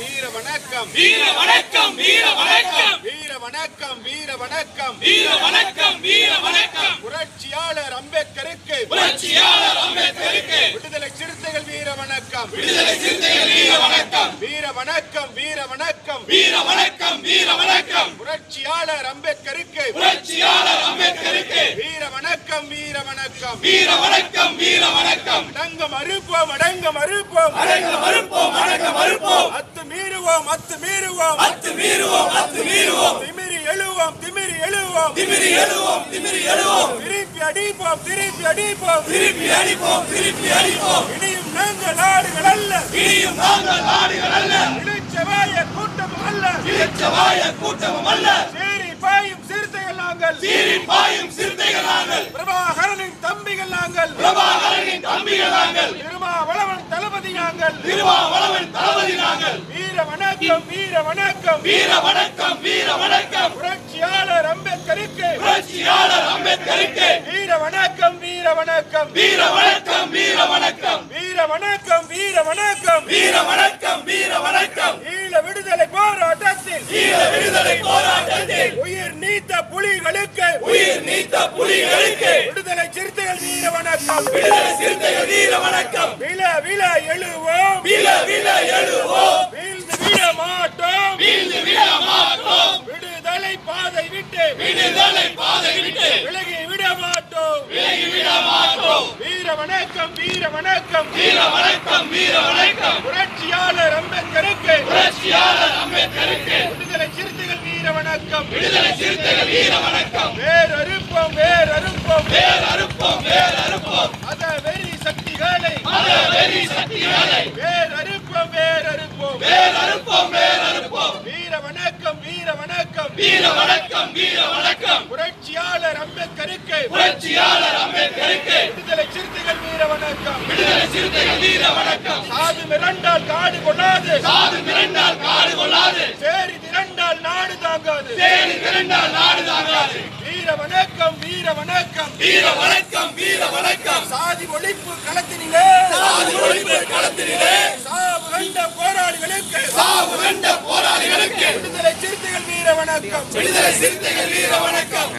வீர வணக்கம் வீர வணக்கம் வீர வணக்கம் வீர வணக்கம் வீர வணக்கம் வீர வணக்கம் வீர வணக்கம் புரட்சியாளர் அம்பேத்கருக்கு. புரட்சியாளர் அம்பேத்கருக்கு. விடுதலை சிறுத்தைகள் வீர வணக்கம் விடுதலை சிறுத்தைகள் வீர வணக்கம் வீர வணக்கம் வீர வணக்கம் வீர வணக்கம் வீர வணக்கம் புரட்சியாளர் அம்பேத்கருக்கு. புரட்சியாளர் அம்பேத்கருக்கு. வீர வணக்கம் வீர வணக்கம் வீர வணக்கம் வீர வணக்கம் அடங்க மறுப்போம் அடங்க மறுப்போம் அடங்க மறுப்போம் அடங்க மறுப்போம் மீறுவோம் அத்து மீறுவோம். அத்து மீறுவோம் அத்து மீறுவோம். திமிரி எழுவோம் திமிரி எழுவோம். திமிரி எழுவோம் திமிரி எழுவோம். திருப்பி அடிப்போம் திருப்பி அடிப்போம். திருப்பி அடிப்போம் திருப்பி அடிப்போம். இனியும் நாங்கள் நாடுகள் அல்ல. இனியும் நாங்கள் நாடுகள் அல்ல. இழிச்சவாய கூட்டம் அல்ல. இளச்சவாய கூட்டமும் அல்ல. சீறி பாயும் சிறுத்தைகள் நாங்கள். சீறி பாயும் சிறுத்தைகள் நாங்கள். பிரபாகரனின் தம்பிகள் நாங்கள். பிரபாகரனின் தம்பிகள் நாங்கள். திருமாவளவன் தளபதி நாங்கள். திருமாவளவன் தளபதி வணக்கம் வீர வணக்கம். வீர வணக்கம் வீர வணக்கம். புரட்சியாளர் அம்பேத்கருக்கு. புரட்சியாளர் அம்பேத்கருக்கு. வீர வணக்கம் வீர வணக்கம். வீர வணக்கம் வீர வணக்கம். வீர வணக்கம் வீர வணக்கம். வீர வணக்கம் வீர வணக்கம். ஈழ விடுதலை போராட்டத்தில். ஈழ விடுதலை போராட்டத்தில். உயிர் நீத்த புலிகளுக்கு. உயிர் நீத்த புலிகளுக்கு. விடுதலை சிறுத்தைகள் வீர வணக்கம். விடுதலை சிறுத்தைகள் வீர வணக்கம். வில வில எழுவோம். வில வில எழுவோம் வீழ்ந்து விட மாட்டோம் வீழ்ந்து விட மாட்டோம் விடுதலை பாதை விட்டு விடுதலை பாதை விட்டு விலகி விட மாட்டோம். விலகி விட மாட்டோம். வீர வணக்கம் வீர வணக்கம். வீர வணக்கம் வீர வணக்கம். புரட்சியாளர் அம்பேத்கருக்கு. புரட்சியாளர் அம்பேத்கருக்கு. விடுதலை சிறுத்தைகள் வீர வணக்கம். விடுதலை சிறுத்தைகள் வீர வணக்கம். வேறறுப்போம் வேறறுப்போம் வேர் அறுப்போம். வேர் அறுப்போம் மத வெறி சக்திகளை. மத வெறி சக்திகளை. வேறறுப்போம் வேறறுப்போம் வேர் அறுப்போம். வேர் அறுப்போம் வணக்கம் வீர வணக்கம் வீர வணக்கம் வீர வணக்கம் புரட்சியாளர் அம்பேத்கருக்கு. புரட்சியாளர் அம்பேத்கருக்கு. விடுதலை சிறுத்தைகள் வீர வணக்கம் விடுதலை சிறுத்தைகள் வீர வணக்கம் சாது மிரண்டால் காடு கொள்ளாது. சாது திரண்டால் காடு கொள்ளாது. சேரி திரண்டால் நாடு தாங்காது. சேரி திரண்டால் நாடு தாங்காது. வீர வணக்கம் வீர வணக்கம் வீர வணக்கம் வீர வணக்கம் சாதி ஒழிப்பு களத்தினிலே. சாதி ஒழிப்பு களத்திலே சாவு கண்ட போராளிகளுக்கு. சாவு கண்ட போராளிகளுக்கு. விடுதலை வணக்கம். விடுதலை சிறுத்தைகள் வீர வணக்கம்.